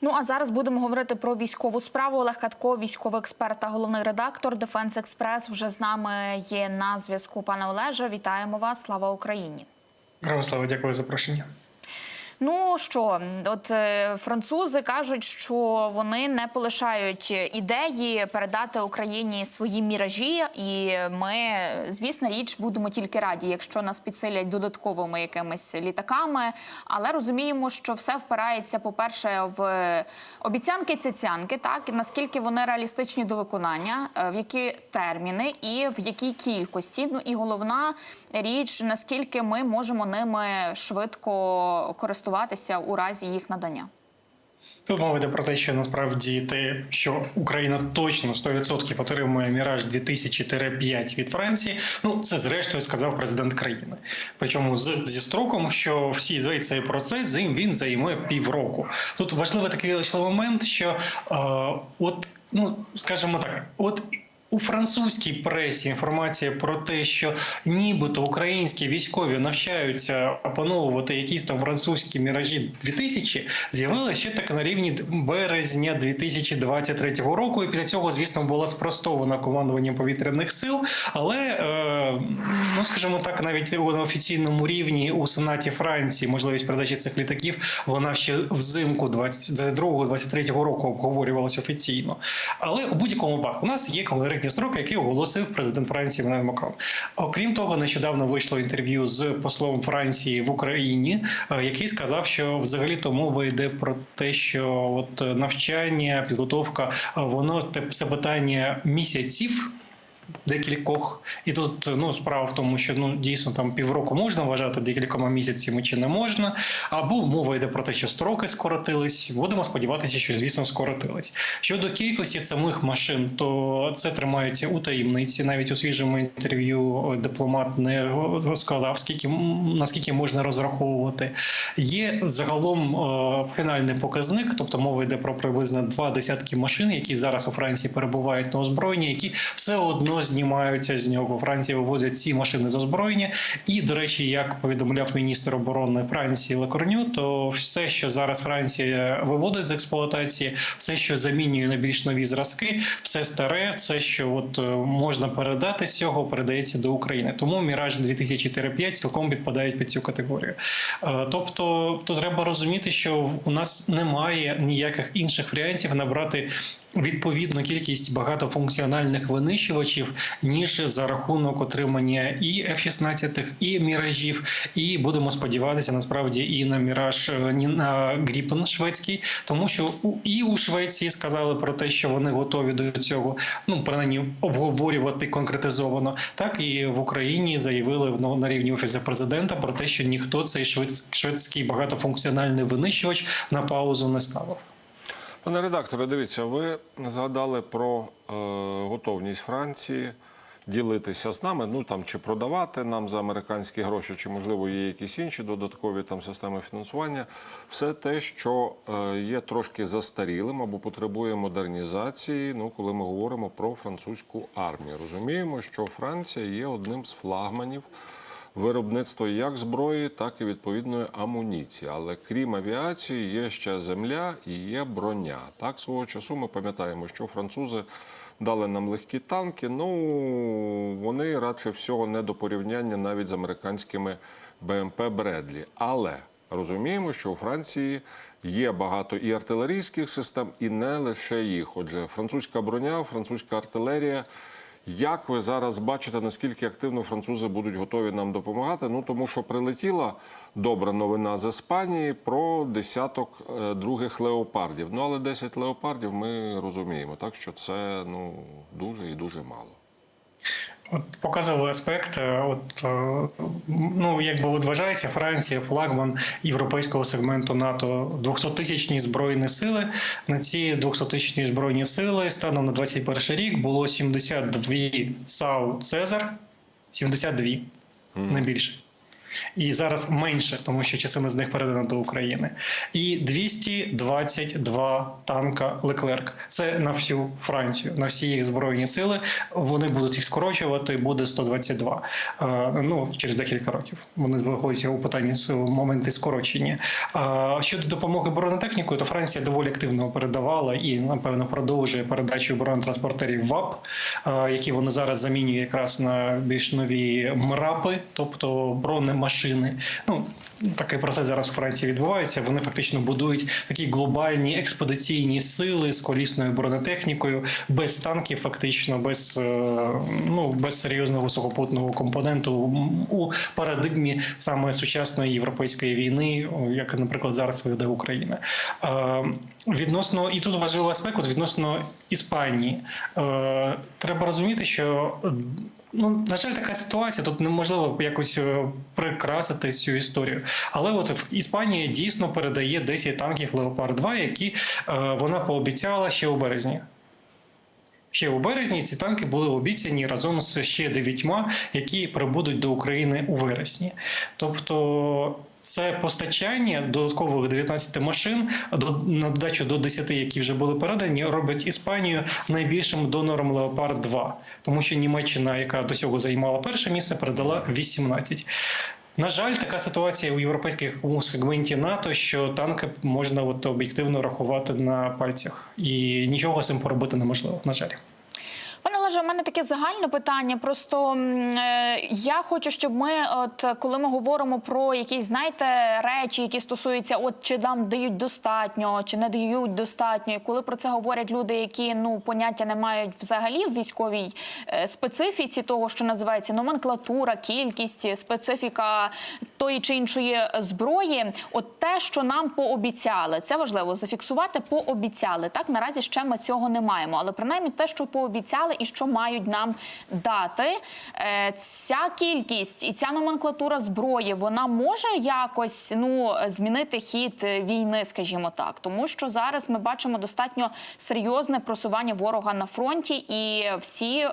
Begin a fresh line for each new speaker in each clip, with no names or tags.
Ну а зараз будемо говорити про військову справу. Олег Катко, військовий експерт та головний редактор Дефенс Експрес, вже з нами є на зв'язку. Пане Олеже, вітаємо вас! Слава Україні!
Слава, дякую за запрошення.
Ну що, от е, французи кажуть, що вони не полишають ідеї передати Україні свої міражі, і ми, звісно, річ будемо тільки раді, якщо нас підсилять додатковими якимись літаками. Але розуміємо, що все впирається, по-перше, в обіцянки цяцянки, так наскільки вони реалістичні до виконання, е, в які терміни і в якій кількості. Ну і головна річ, наскільки ми можемо ними швидко користуватися у разі їх надання.
Тут мова йде про те, що насправді те, що Україна точно 100% отримує міраж 2000-5 від Франції. Ну це зрештою сказав президент країни. Причому з зі строком, що всі весь цей процес він займе півроку. Тут важливий такий момент, що е, от ну скажімо так, от. У французькій пресі інформація про те, що нібито українські військові навчаються опановувати якісь там французькі міражі 2000, з'явилася ще так на рівні березня 2023 року. І після цього, звісно, була спростована командуванням повітряних сил. Але е, ну скажімо так, навіть на офіційному рівні у сенаті Франції можливість передачі цих літаків вона ще взимку 22-23 року обговорювалася офіційно. Але у будь-якому випадку у нас є конкретні строки, які оголосив президент Франції Еммануель Макрон. Окрім того, нещодавно вийшло інтерв'ю з послом Франції в Україні, е, який сказав, що взагалі то мова йде про те, що от навчання, підготовка, е, воно це питання місяців. Декількох, і тут ну справа в тому, що ну дійсно там півроку можна вважати декількома місяцями чи не можна, або мова йде про те, що строки скоротились. Будемо сподіватися, що звісно скоротились. Щодо кількості самих машин, то це тримається у таємниці. Навіть у свіжому інтерв'ю дипломат не сказав, скільки наскільки можна розраховувати. Є загалом е, фінальний показник, тобто мова йде про приблизно два десятки машин, які зараз у Франції перебувають на озброєнні, які все одно знімаються з нього. Франція виводить ці машини з озброєння. І, до речі, як повідомляв міністр оборони Франції Лекорню, то все, що зараз Франція виводить з експлуатації, все, що замінює на більш нові зразки, все старе, все, що от е, можна передати з цього, передається до України. Тому Міраж 2005 цілком підпадають під цю категорію. Е, Тобто, то треба розуміти, що у нас немає ніяких інших варіантів набрати відповідну кількість багатофункціональних винищувачів, ніж за рахунок отримання і F-16, і міражів. І будемо сподіватися насправді і на міраж е, ні на Гріпен шведський, тому що і у Швеції сказали про те, що вони готові до цього, ну принаймні обговорювати конкретизовано. Так і в Україні заявили ну, на рівні офісу президента про те, що ніхто цей шведсь- шведський багатофункціональний винищувач на паузу не ставив.
Пане редакторе, дивіться, ви згадали про е, готовність Франції ділитися з нами, ну там чи продавати нам за американські гроші, чи можливо є якісь інші додаткові там системи фінансування. Все те, що е, є трошки застарілим або потребує модернізації. Ну, коли ми говоримо про французьку армію, розуміємо, що Франція є одним з флагманів виробництво як зброї, так і відповідної амуніції. Але крім авіації, є ще земля і є броня. Так, свого часу ми пам'ятаємо, що французи дали нам легкі танки. Ну вони радше всього не до порівняння навіть з американськими БМП Бредлі. Але розуміємо, що у Франції. Є багато і артилерійських систем, і не лише їх. Отже, французька броня, французька артилерія. Як ви зараз бачите, наскільки активно французи будуть готові нам допомагати? Ну тому що прилетіла добра новина з Іспанії про десяток е, других леопардів. Ну але 10 леопардів ми розуміємо, так що це ну дуже і дуже мало.
От показовий аспект, е, от е, ну якби от вважається Франція флагман європейського сегменту НАТО 200-тисячні збройні сили. На ці 200-тисячні збройні сили станом на 21 рік було 72 САУ Цезар, 72, не більше. І зараз менше, тому що частина з них передана до України. І 222 танка Леклерк. Це на всю Францію, на всі їх збройні сили. Вони будуть їх скорочувати. Буде 122. Е, Ну через декілька років. Вони виходять у питанні моменти скорочення. Щодо допомоги бронетехнікою, то Франція доволі активно передавала і напевно продовжує передачу бронетранспортерів ВАП, е, які вони зараз замінюють якраз на більш нові МРАПи, тобто бронемашини. Ну такий процес зараз у Франції відбувається. Вони фактично будують такі глобальні експедиційні сили з колісною бронетехнікою, без танків, фактично, без е, ну без серйозного сухопутного компоненту у парадигмі саме сучасної європейської війни, як, наприклад, зараз веде Україна. Е, Відносно і тут важливий аспект відносно Іспанії. Е, Треба розуміти, що Ну, на жаль, така ситуація. Тут неможливо якось е, прикрасити цю історію. Але от Іспанія дійсно передає 10 танків Леопард 2, які е, вона пообіцяла ще у березні. Ще у березні ці танки були обіцяні разом з ще дев'ятьма, які прибудуть до України у вересні. Тобто. Це постачання додаткових 19 машин на додачу до 10, які вже були передані, робить Іспанію найбільшим донором Леопард 2, тому що Німеччина, яка до цього займала перше місце, передала 18. На жаль, така ситуація у європейському сегменті НАТО, що танки можна от об'єктивно рахувати на пальцях, і нічого з цим поробити неможливо. На жаль.
Олеже, у мене таке загальне питання. Просто е, я хочу, щоб ми, от коли ми говоримо про якісь, знаєте, речі, які стосуються, от чи нам дають достатньо, чи не дають достатньо, і коли про це говорять люди, які ну поняття не мають взагалі в військовій е, специфіці того, що називається номенклатура, кількість, специфіка тої чи іншої зброї, от те, що нам пообіцяли, це важливо зафіксувати. Пообіцяли так. Наразі ще ми цього не маємо, але принаймні те, що пообіцяли, і що мають нам дати, е, ця кількість і ця номенклатура зброї, вона може якось ну змінити хід е, війни, скажімо так, тому що зараз ми бачимо достатньо серйозне просування ворога на фронті, і всі е,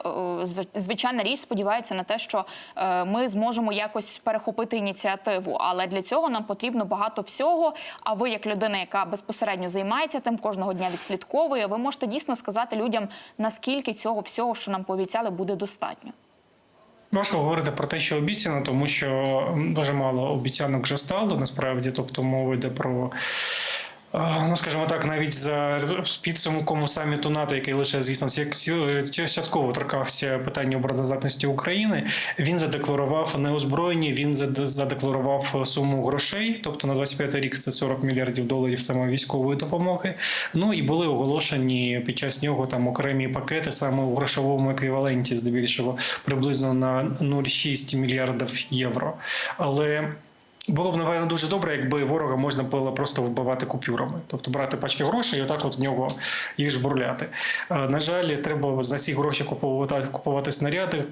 звичайна річ сподіваються на те, що е, ми зможемо якось перехопити ініціативу. Але для цього нам потрібно багато всього. А ви, як людина, яка безпосередньо займається тим, кожного дня відслідковує, ви можете дійсно сказати людям, наскільки цього всього, що нам пообіцяли, буде достатньо.
Важко говорити про те, що обіцяно, тому що дуже мало обіцянок вже стало насправді. Тобто мова йде про. Ну, скажімо так, навіть за підсумком саміту НАТО, який лише, звісно, частково торкався питання обороноздатності України, він задекларував неозброєні, він задекларував суму грошей, тобто на 25 рік це 40 мільярдів доларів саме військової допомоги. Ну і були оголошені під час нього там окремі пакети саме у грошовому еквіваленті, здебільшого приблизно на 0,6 мільярдів євро. Але було б напевно дуже добре, якби ворога можна було просто вбивати купюрами, тобто брати пачки грошей і отак от в нього їх жбурляти. Е, На жаль, треба за ці гроші купувати, купувати снаряди,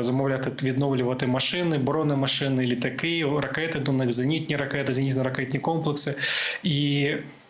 замовляти, відновлювати машини, бронемашини, літаки, ракети до них, зенітні ракети, зенітно-ракетні комплекси. І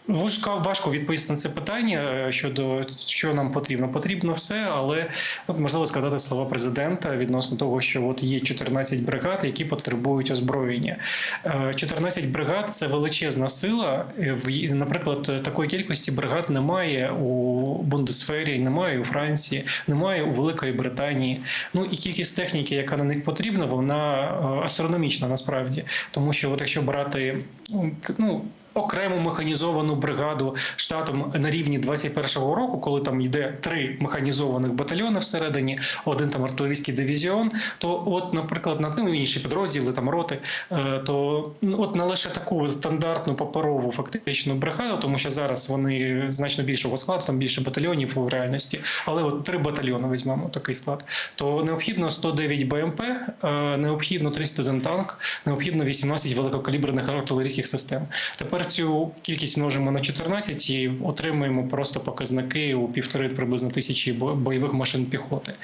Важко, важко відповісти на це питання е, щодо що нам потрібно. Потрібно все, але от можливо сказати слова президента відносно того, що от є 14 бригад, які потребують озброєння. Е, 14 бригад це величезна сила. Е, Наприклад, такої кількості бригад немає у Бундесфері, немає у Франції, немає у Великої Британії. Ну і кількість техніки, яка на них потрібна, вона е, астрономічна насправді, тому що от якщо брати ну окрему механізовану бригаду штатом на рівні 21-го року, коли там йде три механізованих батальйони всередині, один там артилерійський дивізіон. То, от, наприклад, на ну, інші підрозділи, там роти, е, то ну, от на лише таку стандартну паперову фактичну бригаду, тому що зараз вони значно більшого складу, там більше батальйонів в реальності, але от три батальйони візьмемо такий склад. То необхідно 109 БМП, е, необхідно 31 танк, необхідно 18 великокаліберних артилерійських систем. Тепер цю кількість множимо на 14 і отримуємо просто показники у півтори приблизно тисячі бо- бойових машин піхоти.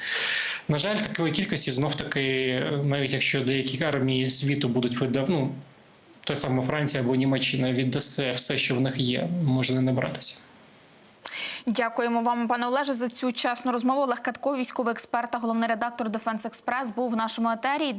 На жаль, такої кількості знов таки, навіть якщо деякі армії світу будуть видав, ну, той саме Франція або Німеччина віддасть все, що в них є, може не набратися.
Дякуємо вам, пане Олеже, за цю чесну розмову. Олег військовий експерт та головний редактор Дефенс Експрес, був в нашому етері.